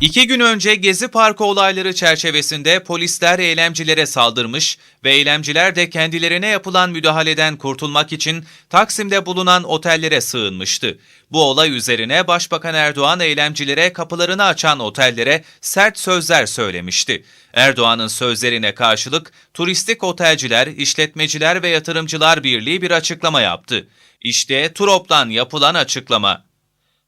İki gün önce Gezi Parkı olayları çerçevesinde polisler eylemcilere saldırmış ve eylemciler de kendilerine yapılan müdahaleden kurtulmak için Taksim'de bulunan otellere sığınmıştı. Bu olay üzerine Başbakan Erdoğan eylemcilere kapılarını açan otellere sert sözler söylemişti. Erdoğan'ın sözlerine karşılık turistik otelciler, işletmeciler ve yatırımcılar birliği bir açıklama yaptı. İşte TUROP'tan yapılan açıklama.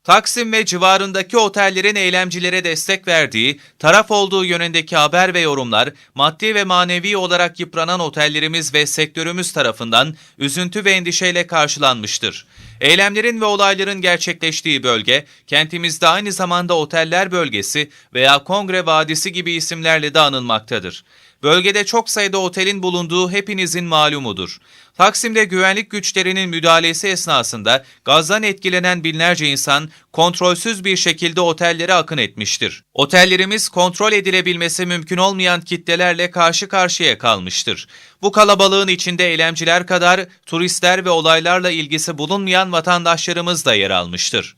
Taksim ve civarındaki otellerin eylemcilere destek verdiği, taraf olduğu yönündeki haber ve yorumlar, maddi ve manevi olarak yıpranan otellerimiz ve sektörümüz tarafından üzüntü ve endişeyle karşılanmıştır. Eylemlerin ve olayların gerçekleştiği bölge, kentimizde aynı zamanda oteller bölgesi veya kongre vadisi gibi isimlerle de anılmaktadır. Bölgede çok sayıda otelin bulunduğu hepinizin malumudur. Taksim'de güvenlik güçlerinin müdahalesi esnasında gazdan etkilenen binlerce insan kontrolsüz bir şekilde otellere akın etmiştir. Otellerimiz kontrol edilebilmesi mümkün olmayan kitlelerle karşı karşıya kalmıştır. Bu kalabalığın içinde eylemciler kadar turistler ve olaylarla ilgisi bulunmayan vatandaşlarımız da yer almıştır.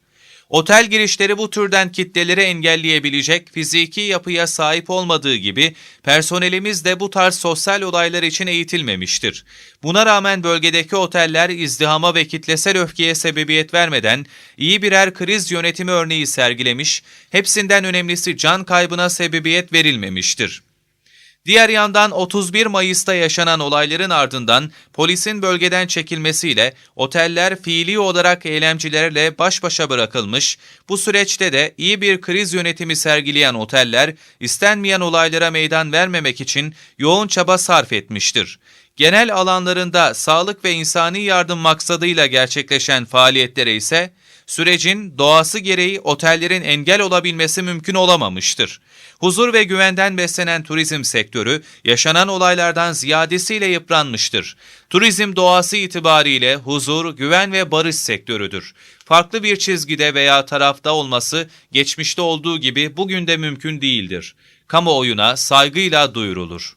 Otel girişleri bu türden kitleleri engelleyebilecek fiziki yapıya sahip olmadığı gibi personelimiz de bu tarz sosyal olaylar için eğitilmemiştir. Buna rağmen bölgedeki oteller izdihama ve kitlesel öfkeye sebebiyet vermeden iyi birer kriz yönetimi örneği sergilemiş, hepsinden önemlisi can kaybına sebebiyet verilmemiştir. Diğer yandan 31 Mayıs'ta yaşanan olayların ardından polisin bölgeden çekilmesiyle oteller fiili olarak eylemcilerle baş başa bırakılmış, bu süreçte de iyi bir kriz yönetimi sergileyen oteller istenmeyen olaylara meydan vermemek için yoğun çaba sarf etmiştir. Genel alanlarında sağlık ve insani yardım maksadıyla gerçekleşen faaliyetlere ise sürecin doğası gereği otellerin engel olabilmesi mümkün olamamıştır. Huzur ve güvenden beslenen turizm sektörü yaşanan olaylardan ziyadesiyle yıpranmıştır. Turizm doğası itibariyle huzur, güven ve barış sektörüdür. Farklı bir çizgide veya tarafta olması geçmişte olduğu gibi bugün de mümkün değildir. Kamuoyuna saygıyla duyurulur.